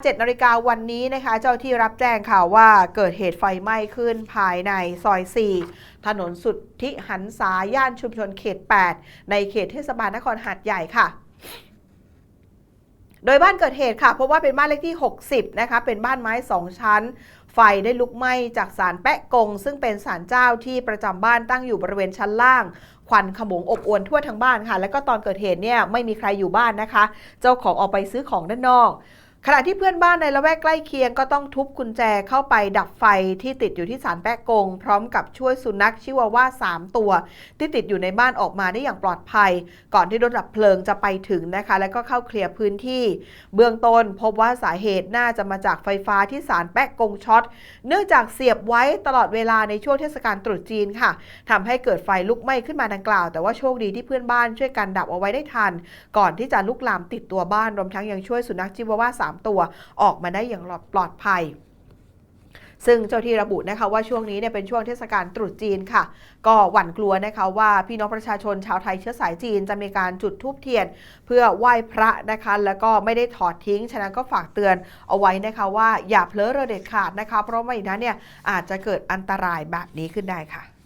7นาฬิกาวันนี้นะคะเจ้าที่รับแจ้งข่าวว่าเกิดเหตุไฟไหม้ขึ้นภายในซอย 4 ถนนสุทธิหันษาย่านชุมชนเขต 8 ในเขตเทศบาลนครหาดใหญ่ค่ะ โดยบ้านเกิดเหตุค่ะเพราะว่าเป็นบ้านเลขที่ 60 นะคะ เป็นบ้านไม้ 2 ชั้น ไฟได้ลุกไหม้จากศาลแปะกง ซึ่งเป็นศาลเจ้าที่ประจำบ้านตั้งอยู่บริเวณชั้นล่างควันขมงอบอวนทั่วทั้งบ้านค่ะ แล้วก็ตอนเกิดเหตุเนี่ยไม่มีใครอยู่บ้านนะคะ เจ้าของออกไปซื้อของด้านนอก ขณะที่เพื่อนบ้านในละแวกใกล้เคียงก็ต้องทุบกุญแจเข้าไปดับไฟที่ติดอยู่ที่ศาลแปะกง พร้อมกับช่วยสุนัขชิวาว่า 3 ตัว ที่ติดอยู่ในบ้านออกมาได้อย่างปลอดภัย ก่อนที่รถดับเพลิงจะไปถึงนะคะ แล้วก็เข้าเคลียร์พื้นที่ เบื้องต้นพบว่าสาเหตุน่าจะมาจากไฟฟ้าที่ศาลแปะกงช็อต เนื่องจากเสียบไว้ตลอดเวลาในช่วงเทศกาลตรุษจีนค่ะทำให้เกิดไฟลุกไหม้ขึ้นมาดังกล่าว แต่ว่าโชคดีที่เพื่อนบ้านช่วยกันดับเอาไว้ได้ทัน ก่อนที่จะลุกลามติดตัวบ้านรวมทั้งยังช่วยสุนัขจิวาว่า3 ตัวออกมาได้อย่างปลอดภัยซึ่งเจ้าที่ระบุนะคะว่าช่วงนี้เนี่ยเป็นช่วงเทศกาลตรุษจีนค่ะ ก็หวั่นกลัวนะคะว่าพี่น้องประชาชนชาวไทยเชื้อสายจีนจะมีการจุดธูปเทียน เพื่อไหว้พระนะคะ แล้วก็ไม่ได้ถอดทิ้ง ฉะนั้นก็ฝากเตือนเอาไว้นะคะว่าอย่าเผลอเรอเด็ดขาดนะคะ เพราะไม่นั้นเนี่ยอาจจะเกิดอันตรายแบบนี้ขึ้นได้ค่ะ